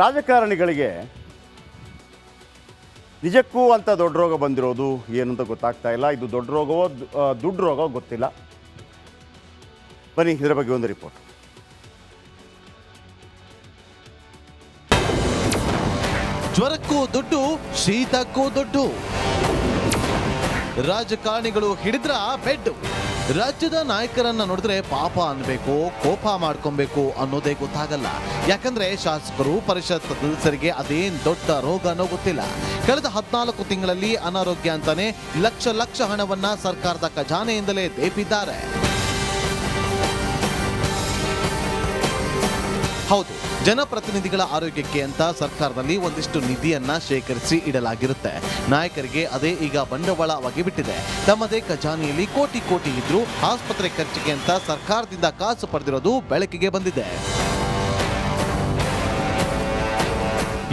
ರಾಜಕಾರಣಿಗಳಿಗೆ ನಿಜಕ್ಕೂ ಅಂತ ದೊಡ್ಡ ರೋಗ ಬಂದಿರೋದು ಏನು ಅಂತ ಗೊತ್ತಾಗ್ತಾ ಇಲ್ಲ. ಇದು ದೊಡ್ಡ ರೋಗವೋ ದುಡ್ಡು ರೋಗವೋ ಗೊತ್ತಿಲ್ಲ. ಬನ್ನಿ, ಇದರ ಬಗ್ಗೆ ಒಂದು ರಿಪೋರ್ಟ್. ಜ್ವರಕ್ಕೂ ದುಡ್ಡು, ಶೀತಕ್ಕೂ ದುಡ್ಡು. ರಾಜಕಾರಣಿಗಳು ಹಿಡಿದ್ರ ಬೆಡ್ ರಾಜ್ಯದ ನಾಯಕರನ್ನ ನೋಡಿದ್ರೆ ಪಾಪ ಅನ್ಬೇಕು, ಕೋಪ ಮಾಡ್ಕೊಬೇಕು ಅನ್ನೋದೇ ಗೊತ್ತಾಗಲ್ಲ. ಯಾಕಂದ್ರೆ ಶಾಸಕರು, ಪರಿಷತ್ ಸದಸ್ಯರಿಗೆ ಅದೇನ್ ದೊಡ್ಡ ರೋಗ ಅನ್ನೋ ಗೊತ್ತಿಲ್ಲ. ಕಳೆದ ಹದಿನಾಲ್ಕು ತಿಂಗಳಲ್ಲಿ ಅನಾರೋಗ್ಯ ಅಂತಾನೆ ಲಕ್ಷ ಲಕ್ಷ ಹಣವನ್ನ ಸರ್ಕಾರದ ಖಜಾನೆಯಿಂದಲೇ ದೇಪಿದ್ದಾರೆ ಹೌದು, ಜನಪ್ರತಿನಿಧಿಗಳ ಆರೋಗ್ಯಕ್ಕೆ ಅಂತ ಸರ್ಕಾರದಲ್ಲಿ ಒಂದಿಷ್ಟು ನಿಧಿಯನ್ನ ಶೇಖರಿಸಿ ಇಡಲಾಗಿರುತ್ತೆ. ನಾಯಕರಿಗೆ ಅದೇ ಈಗ ಬಂಡವಾಳವಾಗಿ ಬಿಟ್ಟಿದೆ. ತಮ್ಮದೇ ಖಜಾನೆಯಲ್ಲಿ ಕೋಟಿ ಕೋಟಿ ಇದ್ರೂ ಆಸ್ಪತ್ರೆ ಖರ್ಚಿಗೆ ಅಂತ ಸರ್ಕಾರದಿಂದ ಕಾಸು ಪಡೆದಿರೋದು ಬೆಳಕಿಗೆ ಬಂದಿದೆ.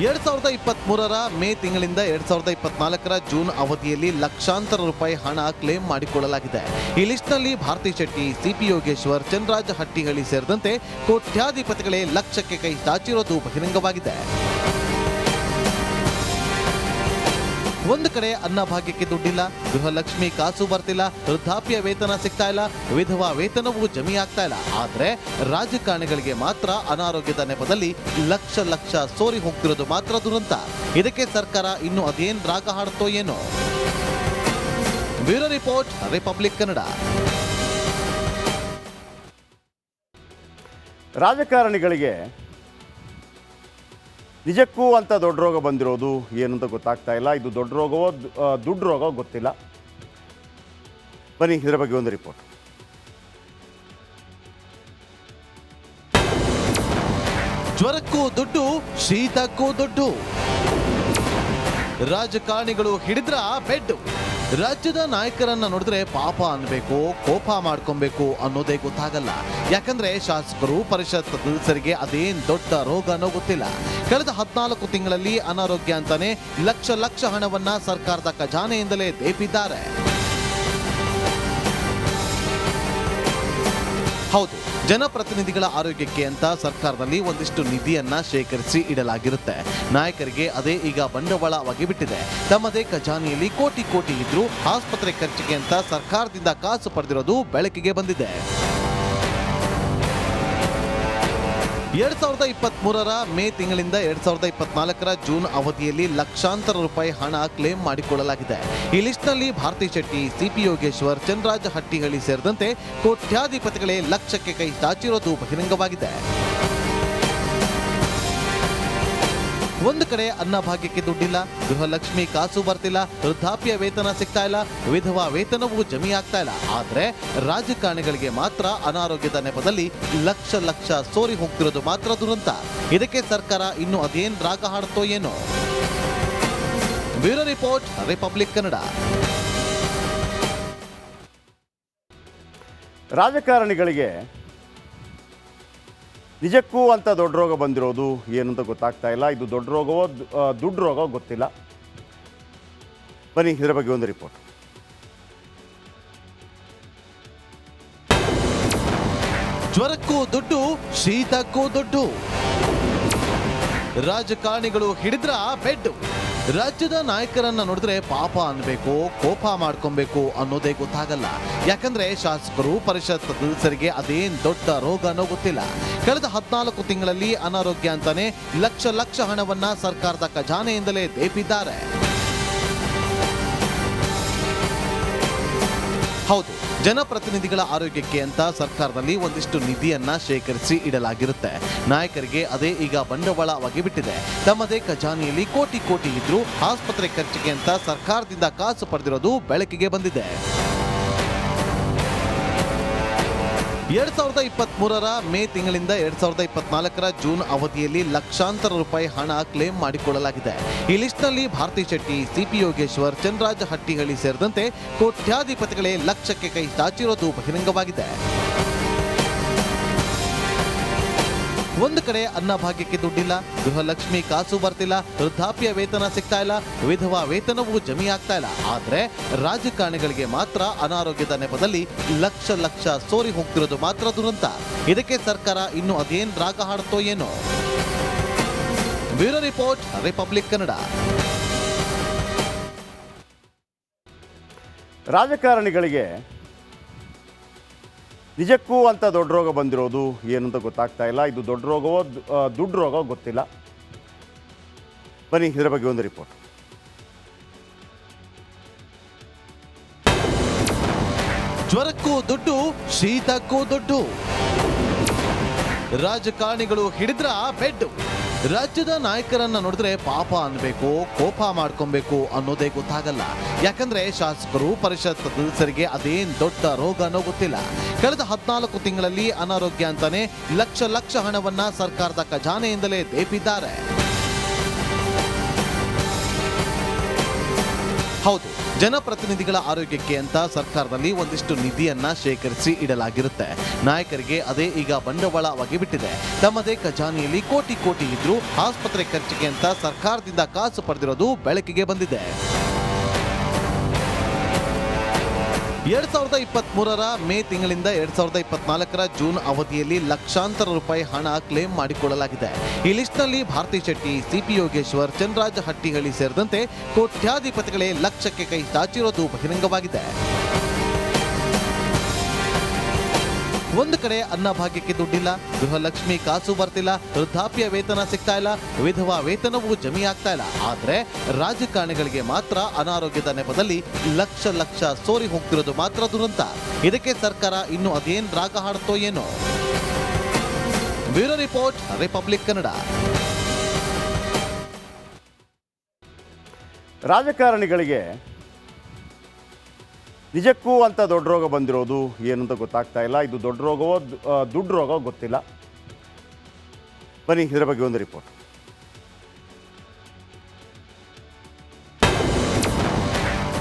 ಎರಡ್ ಸಾವಿರದ ಇಪ್ಪತ್ತ್ ಮೂರರ ಮೇ ತಿಂಗಳಿಂದ ಎರಡ್ ಸಾವಿರದ ಇಪ್ಪತ್ನಾಲ್ಕರ ಜೂನ್ ಅವಧಿಯಲ್ಲಿ ಲಕ್ಷಾಂತರ ರೂಪಾಯಿ ಹಣ ಕ್ಲೇಮ್ ಮಾಡಿಕೊಳ್ಳಲಾಗಿದೆ. ಈ ಲಿಸ್ಟ್ನಲ್ಲಿ ಭಾರತಿ ಶೆಟ್ಟಿ ಸಿಪಿ ಯೋಗೇಶ್ವರ್ ಚಂದ್ರರಾಜ ಹಟ್ಟಿಹಳ್ಳಿ ಸೇರಿದಂತೆ ಕೋಟ್ಯಾಧಿಪತಿಗಳೇ ಲಕ್ಷಕ್ಕೆ ಕೈ ಚಾಚಿರೋದು ಬಹಿರಂಗವಾಗಿದೆ. ಒಂದು ಕಡೆ ಅನ್ನಭಾಗ್ಯಕ್ಕೆ ದುಡ್ಡಿಲ್ಲ, ಗೃಹಲಕ್ಷ್ಮಿ ಕಾಸು ಬರ್ತಿಲ್ಲ, ವೃದ್ಧಾಪ್ಯ ವೇತನ ಸಿಗ್ತಾ ಇಲ್ಲ, ವಿಧವಾ ವೇತನವೂ ಜಮಿ ಆಗ್ತಾ ಇಲ್ಲ. ಆದ್ರೆ ರಾಜಕಾರಣಿಗಳಿಗೆ ಮಾತ್ರ ಅನಾರೋಗ್ಯದ ನೆಪದಲ್ಲಿ ಲಕ್ಷ ಲಕ್ಷ ಸೋರಿ ಹೋಗ್ತಿರೋದು ಮಾತ್ರ ದುರಂತ. ಇದಕ್ಕೆ ಸರ್ಕಾರ ಇನ್ನು ಅದೇನ್ ರಾಗ ಹಾಡುತ್ತೋ ಏನೋ. Bureau report, republic Kannada. ರಾಜಕಾರಣಿಗಳಿಗೆ ನಿಜಕ್ಕೂ ಅಂತ ದೊಡ್ಡ ರೋಗ ಬಂದಿರೋದು ಏನು ಅಂತ ಗೊತ್ತಾಗ್ತಾ ಇಲ್ಲ. ಇದು ದೊಡ್ಡ ರೋಗವೋ ದುಡ್ಡು ರೋಗವೋ ಗೊತ್ತಿಲ್ಲ. ಬನ್ನಿ, ಇದರ ಬಗ್ಗೆ ಒಂದು ರಿಪೋರ್ಟ್ ಜ್ವರಕ್ಕೂ ದುಡ್ಡು, ಶೀತಕ್ಕೂ ದುಡ್ಡು. ರಾಜಕಾರಣಿಗಳು ಹಿಡಿದ್ರ ಬೆಡ್ ರಾಜ್ಯದ ನಾಯಕರನ್ನ ನೋಡಿದ್ರೆ ಪಾಪ ಅನ್ಬೇಕು, ಕೋಪ ಮಾಡ್ಕೊಬೇಕು ಅನ್ನೋದೇ ಗೊತ್ತಾಗಲ್ಲ. ಯಾಕಂದ್ರೆ ಶಾಸಕರು ಪರಿಷತ್ ಸದಸ್ಯರಿಗೆ ಅದೇನ್ ದೊಡ್ಡ ರೋಗ ಅನ್ನೋ ಗೊತ್ತಿಲ್ಲ. ಕಳೆದ ಹದಿನಾಲ್ಕು ತಿಂಗಳಲ್ಲಿ ಅನಾರೋಗ್ಯ ಅಂತಾನೆ ಲಕ್ಷ ಲಕ್ಷ ಹಣವನ್ನ ಸರ್ಕಾರದ ಖಜಾನೆಯಿಂದಲೇ ದೇಪಿದ್ದಾರೆ. ಹೌದು, ಜನಪ್ರತಿನಿಧಿಗಳ ಆರೋಗ್ಯಕ್ಕೆ ಅಂತ ಸರ್ಕಾರದಲ್ಲಿ ಒಂದಿಷ್ಟು ನಿಧಿಯನ್ನ ಶೇಖರಿಸಿ ಇಡಲಾಗಿರುತ್ತೆ. ನಾಯಕರಿಗೆ ಅದೇ ಈಗ ಬಂಡವಾಳವಾಗಿ ಬಿಟ್ಟಿದೆ. ತಮ್ಮದೇ ಖಜಾನೆಯಲ್ಲಿ ಕೋಟಿ ಕೋಟಿ ಇದ್ರೂ ಆಸ್ಪತ್ರೆ ಖರ್ಚಿಗೆ ಅಂತ ಸರ್ಕಾರದಿಂದ ಕಾಸು ಪಡೆದಿರೋದು ಬೆಳಕಿಗೆ ಬಂದಿದೆ. ಎರಡ್ ಸಾವಿರದ ಇಪ್ಪತ್ತ್ ಮೂರರ ಮೇ ತಿಂಗಳಿಂದ ಎರಡ್ ಸಾವಿರದ ಇಪ್ಪತ್ನಾಲ್ಕರ ಜೂನ್ ಅವಧಿಯಲ್ಲಿ ಲಕ್ಷಾಂತರ ರೂಪಾಯಿ ಹಣ ಕ್ಲೇಮ್ ಮಾಡಿಕೊಳ್ಳಲಾಗಿದೆ. ಈ ಲಿಸ್ಟ್ನಲ್ಲಿ ಭಾರತಿ ಶೆಟ್ಟಿ, ಸಿಪಿ ಯೋಗೇಶ್ವರ್ ಚಂದ್ರರಾಜ್ ಹಟ್ಟಿಹಳ್ಳಿ ಸೇರಿದಂತೆ ಕೋಟ್ಯಾಧಿಪತಿಗಳೇ ಲಕ್ಷಕ್ಕೆ ಕೈ ಚಾಚಿರೋದು ಬಹಿರಂಗವಾಗಿದೆ. ಒಂದು ಕಡೆ ಅನ್ನಭಾಗ್ಯಕ್ಕೆ ದುಡ್ಡಿಲ್ಲ, ಗೃಹಲಕ್ಷ್ಮಿ ಕಾಸು ಬರ್ತಿಲ್ಲ, ವೃದ್ಧಾಪ್ಯ ವೇತನ ಸಿಗ್ತಾ ಇಲ್ಲ, ವಿಧವಾ ವೇತನವೂ ಜಮಿ ಆಗ್ತಾ ಇಲ್ಲ. ಆದ್ರೆ ರಾಜಕಾರಣಿಗಳಿಗೆ ಮಾತ್ರ ಅನಾರೋಗ್ಯದ ನೆಪದಲ್ಲಿ ಲಕ್ಷ ಲಕ್ಷ ಸೋರಿ ಹೋಗ್ತಿರೋದು ಮಾತ್ರ ದುರಂತ. ಇದಕ್ಕೆ ಸರ್ಕಾರ ಇನ್ನು ಅದೇನ್ ರಾಗ ಹಾಡುತ್ತೋ ಏನೋ. Bureau report, republic Kannada. ರಾಜಕಾರಣಿಗಳಿಗೆ ನಿಜಕ್ಕೂ ಅಂತ ದೊಡ್ಡ ರೋಗ ಬಂದಿರೋದು ಏನು ಅಂತ ಗೊತ್ತಾಗ್ತಾ ಇಲ್ಲ. ಇದು ದೊಡ್ಡ ರೋಗವೋ ದುಡ್ಡು ರೋಗವೋ ಗೊತ್ತಿಲ್ಲ. ಬನ್ನಿ, ಇದರ ಬಗ್ಗೆ ಒಂದು ರಿಪೋರ್ಟ್. ಜ್ವರಕ್ಕೂ ದುಡ್ಡು, ಶೀತಕ್ಕೂ ದುಡ್ಡು. ರಾಜಕಾರಣಿಗಳು ಹಿಡಿದ್ರ ಬೆಡ್ ರಾಜ್ಯದ ನಾಯಕರನ್ನ ನೋಡಿದ್ರೆ ಪಾಪ ಅನ್ಬೇಕು, ಕೋಪ ಮಾಡ್ಕೊಬೇಕು ಅನ್ನೋದೇ ಗೊತ್ತಾಗಲ್ಲ. ಯಾಕಂದ್ರೆ ಶಾಸಕರು ಪರಿಷತ್ ಸದಸ್ಯರಿಗೆ ಅದೇನ್ ದೊಡ್ಡ ರೋಗ ಅನ್ನೋ ಗೊತ್ತಿಲ್ಲ. ಕಳೆದ ಹದಿನಾಲ್ಕು ತಿಂಗಳಲ್ಲಿ ಅನಾರೋಗ್ಯ ಅಂತಾನೆ ಲಕ್ಷ ಲಕ್ಷ ಹಣವನ್ನ ಸರ್ಕಾರದ ಖಜಾನೆಯಿಂದಲೇ ದೇಪಿದ್ದಾರೆ. ಹೌದು, ಜನಪ್ರತಿನಿಧಿಗಳ ಆರೋಗ್ಯಕ್ಕೆ ಅಂತ ಸರ್ಕಾರದಲ್ಲಿ ಒಂದಿಷ್ಟು ನಿಧಿಯನ್ನ ಶೇಖರಿಸಿ ಇಡಲಾಗಿರುತ್ತೆ. ನಾಯಕರಿಗೆ ಅದೇ ಈಗ ಬಂಡವಾಳವಾಗಿ ಬಿಟ್ಟಿದೆ. ತಮ್ಮದೇ ಖಜಾನೆಯಲ್ಲಿ ಕೋಟಿ ಕೋಟಿ ಇದ್ರೂ ಆಸ್ಪತ್ರೆ ಖರ್ಚಿಗೆ ಅಂತ ಸರ್ಕಾರದಿಂದ ಕಾಸು ಪಡೆದಿರೋದು ಬೆಳಕಿಗೆ ಬಂದಿದೆ. ಎರಡ್ ಸಾವಿರದ ಇಪ್ಪತ್ತ್ ಮೂರರ ಮೇ ತಿಂಗಳಿಂದ ಎರಡ್ ಸಾವಿರದ ಇಪ್ಪತ್ನಾಲ್ಕರ ಜೂನ್ ಅವಧಿಯಲ್ಲಿ ಲಕ್ಷಾಂತರ ರೂಪಾಯಿ ಹಣ ಕ್ಲೇಮ್ ಮಾಡಿಕೊಳ್ಳಲಾಗಿದೆ. ಈ ಲಿಸ್ಟ್ನಲ್ಲಿ ಭಾರತಿ ಶೆಟ್ಟಿ, ಸಿಪಿ ಯೋಗೇಶ್ವರ್ ಚಂದ್ರರಾಜ ಹಟ್ಟಿಹಳ್ಳಿ ಸೇರಿದಂತೆ ಕೋಟ್ಯಾಧಿಪತಿಗಳೇ ಲಕ್ಷಕ್ಕೆ ಕೈ ಚಾಚಿರೋದು ಬಹಿರಂಗವಾಗಿದೆ. ಒಂದು ಕಡೆ ಅನ್ನಭಾಗ್ಯಕ್ಕೆ ದುಡ್ಡಿಲ್ಲ, ಗೃಹಲಕ್ಷ್ಮಿ ಕಾಸು ಬರ್ತಿಲ್ಲ, ವೃದ್ಧಾಪ್ಯ ವೇತನ ಸಿಗ್ತಾ ಇಲ್ಲ, ವಿಧವಾ ವೇತನವೂ ಜಮಿ ಆಗ್ತಾ ಇಲ್ಲ. ಆದ್ರೆ ರಾಜಕಾರಣಿಗಳಿಗೆ ಮಾತ್ರ ಅನಾರೋಗ್ಯದ ನೆಪದಲ್ಲಿ ಲಕ್ಷ ಲಕ್ಷ ಸೋರಿ ಹೋಗ್ತಿರೋದು ಮಾತ್ರ ದುರಂತ. ಇದಕ್ಕೆ ಸರ್ಕಾರ ಇನ್ನು ಅದೇನ್ ರಾಗ ಹಾಡುತ್ತೋ ಏನೋ. Bureau report, republic Kannada. ರಾಜಕಾರಣಿಗಳಿಗೆ ನಿಜಕ್ಕೂ ಅಂತ ದೊಡ್ಡ ರೋಗ ಬಂದಿರೋದು ಏನು ಅಂತ ಗೊತ್ತಾಗ್ತಾ ಇಲ್ಲ. ಇದು ದೊಡ್ಡ ರೋಗವೋ ದುಡ್ಡು ರೋಗವೋ ಗೊತ್ತಿಲ್ಲ. ಬನ್ನಿ, ಇದರ ಬಗ್ಗೆ ಒಂದು ರಿಪೋರ್ಟ್ ಜ್ವರಕ್ಕೂ ದುಡ್ಡು, ಶೀತಕ್ಕೂ ದುಡ್ಡು. ರಾಜಕಾರಣಿಗಳು ಹಿಡಿದ್ರ ಬೆಡ್ ರಾಜ್ಯದ ನಾಯಕರನ್ನ ನೋಡಿದ್ರೆ ಪಾಪ ಅನ್ಬೇಕು, ಕೋಪ ಮಾಡ್ಕೊಬೇಕು ಅನ್ನೋದೇ ಗೊತ್ತಾಗಲ್ಲ. ಯಾಕಂದ್ರೆ ಶಾಸಕರು ಪರಿಷತ್ ಸದಸ್ಯರಿಗೆ ಅದೇನ್ ದೊಡ್ಡ ರೋಗ ಅನ್ನೋ ಗೊತ್ತಿಲ್ಲ. ಕಳೆದ ಹದಿನಾಲ್ಕು ತಿಂಗಳಲ್ಲಿ ಅನಾರೋಗ್ಯ ಅಂತಾನೆ ಲಕ್ಷ ಲಕ್ಷ ಹಣವನ್ನ ಸರ್ಕಾರದ ಖಜಾನೆಯಿಂದಲೇ ದೇಪಿದ್ದಾರೆ ಹೌದು. ಜನಪ್ರತಿನಿಧಿಗಳ ಆರೋಗ್ಯಕ್ಕೆ ಅಂತ ಸರ್ಕಾರದಲ್ಲಿ ಒಂದಿಷ್ಟು ನಿಧಿಯನ್ನ ಶೇಖರಿಸಿ ಇಡಲಾಗಿರುತ್ತೆ. ನಾಯಕರಿಗೆ ಅದೇ ಈಗ ಬಂಡವಾಳವಾಗಿ ಬಿಟ್ಟಿದೆ ತಮ್ಮದೇ ಖಜಾನೆಯಲ್ಲಿ ಕೋಟಿ ಕೋಟಿ ಇದ್ರೂ ಆಸ್ಪತ್ರೆ ಖರ್ಚಿಗೆ ಅಂತ ಸರ್ಕಾರದಿಂದ ಕಾಸು ಪಡೆದಿರೋದು ಬೆಳಕಿಗೆ ಬಂದಿದೆ. ಎರಡ್ ಸಾವಿರದ ಇಪ್ಪತ್ತ್ ಮೂರರ ಮೇ ತಿಂಗಳಿಂದ ಎರಡ್ ಸಾವಿರದ ಇಪ್ಪತ್ನಾಲ್ಕರ ಜೂನ್ ಅವಧಿಯಲ್ಲಿ ಲಕ್ಷಾಂತರ ರೂಪಾಯಿ ಹಣ ಕ್ಲೇಮ್ ಮಾಡಿಕೊಳ್ಳಲಾಗಿದೆ. ಈ ಲಿಸ್ಟ್ನಲ್ಲಿ ಭಾರತಿ ಶೆಟ್ಟಿ, ಸಿಪಿ ಯೋಗೇಶ್ವರ್ ಚಂದ್ರಾಜ್ ಹಟ್ಟಿಹಳ್ಳಿ ಸೇರಿದಂತೆ ಕೋಟ್ಯಾಧಿಪತಿಗಳೇ ಲಕ್ಷಕ್ಕೆ ಕೈ ಚಾಚಿರೋದು ಬಹಿರಂಗವಾಗಿದೆ. ಒಂದು ಕಡೆ ಅನ್ನಭಾಗ್ಯಕ್ಕೆ ದುಡ್ಡಿಲ್ಲ, ಗೃಹಲಕ್ಷ್ಮಿ ಕಾಸು ಬರ್ತಿಲ್ಲ, ವೃದ್ಧಾಪ್ಯ ವೇತನ ಸಿಗ್ತಾ ಇಲ್ಲ, ವಿಧವಾ ವೇತನವೂ ಜಮಿ ಆಗ್ತಾ ಇಲ್ಲ. ಆದ್ರೆ ರಾಜಕಾರಣಿಗಳಿಗೆ ಮಾತ್ರ ಅನಾರೋಗ್ಯದ ನೆಪದಲ್ಲಿ ಲಕ್ಷ ಲಕ್ಷ ಸೋರಿ ಹೋಗ್ತಿರೋದು ಮಾತ್ರ ದುರಂತ. ಇದಕ್ಕೆ ಸರ್ಕಾರ ಇನ್ನು ಅದೇನ್ ರಾಗ ಹಾಡುತ್ತೋ ಏನೋ. Bureau report, republic Kannada. ರಾಜಕಾರಣಿಗಳಿಗೆ ನಿಜಕ್ಕೂ ಅಂತ ದೊಡ್ಡ ರೋಗ ಬಂದಿರೋದು ಏನು ಅಂತ ಗೊತ್ತಾಗ್ತಾ ಇಲ್ಲ. ಇದು ದೊಡ್ಡ ರೋಗವೋ ದುಡ್ಡ ರೋಗವೋ ಗೊತ್ತಿಲ್ಲ. ಬನ್ನಿ, ಇದರ ಬಗ್ಗೆ ಒಂದು ರಿಪೋರ್ಟ್.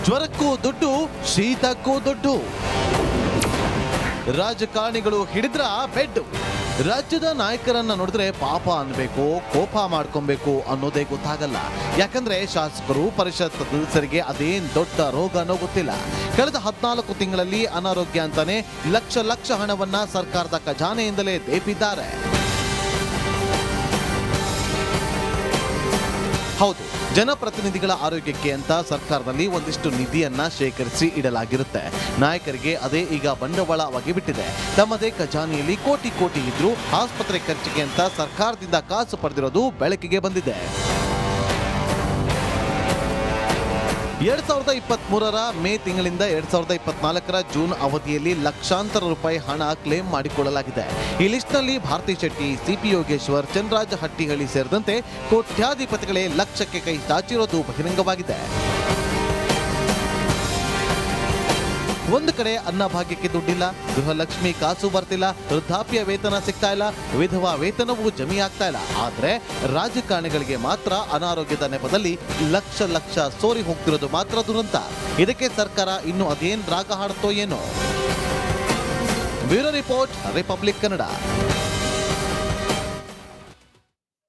ಜ್ವರಕ್ಕೂ ದುಡ್ಡು, ಶೀತಕ್ಕೂ ದುಡ್ಡು. ರಾಜಕಾರಣಿಗಳು ಹಿಡಿದ್ರ ಬೆಡ್. ರಾಜ್ಯದ ನಾಯಕರನ್ನ ನೋಡಿದ್ರೆ ಪಾಪ ಅನ್ಬೇಕು, ಕೋಪ ಮಾಡ್ಕೊಬೇಕು ಅನ್ನೋದೇ ಗೊತ್ತಾಗಲ್ಲ. ಯಾಕಂದ್ರೆ ಶಾಸಕರು ಪರಿಷತ್ ಸದಸ್ಯರಿಗೆ ಅದೇನ್ ದೊಡ್ಡ ರೋಗ ಅನ್ನೋ ಗೊತ್ತಿಲ್ಲ. ಕಳೆದ ಹದಿನಾಲ್ಕು ತಿಂಗಳಲ್ಲಿ ಅನಾರೋಗ್ಯ ಅಂತಾನೆ ಲಕ್ಷ ಲಕ್ಷ ಹಣವನ್ನ ಸರ್ಕಾರದ ಖಜಾನೆಯಿಂದಲೇ ದೇಪಿದ್ದಾರೆ ಹೌದು, ಜನಪ್ರತಿನಿಧಿಗಳ ಆರೋಗ್ಯಕ್ಕೆ ಅಂತ ಸರ್ಕಾರದಲ್ಲಿ ಒಂದಿಷ್ಟು ನಿಧಿಯನ್ನ ಶೇಖರಿಸಿ ಇಡಲಾಗಿರುತ್ತೆ. ನಾಯಕರಿಗೆ ಅದೇ ಈಗ ಬಂಡವಾಳವಾಗಿ ಬಿಟ್ಟಿದೆ. ತಮ್ಮದೇ ಖಜಾನೆಯಲ್ಲಿ ಕೋಟಿ ಕೋಟಿ ಇದ್ರೂ ಆಸ್ಪತ್ರೆ ಖರ್ಚಿಗೆ ಅಂತ ಸರ್ಕಾರದಿಂದ ಕಾಸು ಪಡೆದಿರೋದು ಬೆಳಕಿಗೆ ಬಂದಿದೆ. ಎರಡ್ ಸಾವಿರದ ಇಪ್ಪತ್ತ್ ಮೂರರ ಮೇ ತಿಂಗಳಿಂದ ಎರಡ್ ಸಾವಿರದ ಇಪ್ಪತ್ನಾಲ್ಕರ ಜೂನ್ ಅವಧಿಯಲ್ಲಿ ಲಕ್ಷಾಂತರ ರೂಪಾಯಿ ಹಣ ಕ್ಲೇಮ್ ಮಾಡಿಕೊಳ್ಳಲಾಗಿದೆ. ಈ ಲಿಸ್ಟ್ನಲ್ಲಿ ಭಾರತಿ ಶೆಟ್ಟಿ, ಸಿಪಿ ಯೋಗೇಶ್ವರ್, ಚಂದ್ರಾಜ ಹಟ್ಟಿಹಳ್ಳಿ ಸೇರಿದಂತೆ ಕೋಟ್ಯಾಧಿಪತಿಗಳೇ ಲಕ್ಷಕ್ಕೆ ಕೈ ಚಾಚಿರೋದು ಬಹಿರಂಗವಾಗಿದೆ. ಒಂದು ಕಡೆ ಅನ್ನಭಾಗ್ಯಕ್ಕೆ ದುಡ್ಡಿಲ್ಲ, ಗೃಹಲಕ್ಷ್ಮಿ ಕಾಸು ಬರ್ತಿಲ್ಲ, ವೃದ್ಧಾಪ್ಯ ವೇತನ ಸಿಗ್ತಾ ಇಲ್ಲ, ವಿಧವಾ ವೇತನವೂ ಜಮಿ ಆಗ್ತಾ ಇಲ್ಲ. ಆದ್ರೆ ರಾಜಕಾರಣಿಗಳಿಗೆ ಮಾತ್ರ ಅನಾರೋಗ್ಯದ ನೆಪದಲ್ಲಿ ಲಕ್ಷ ಲಕ್ಷ ಸೋರಿ ಹೋಗ್ತಿರೋದು ಮಾತ್ರ ದುರಂತ. ಇದಕ್ಕೆ ಸರ್ಕಾರ ಇನ್ನು ಅದೇನ್ ರಾಗ ಹಾಡುತ್ತೋ ಏನೋ? Bureau report, republic Kannada.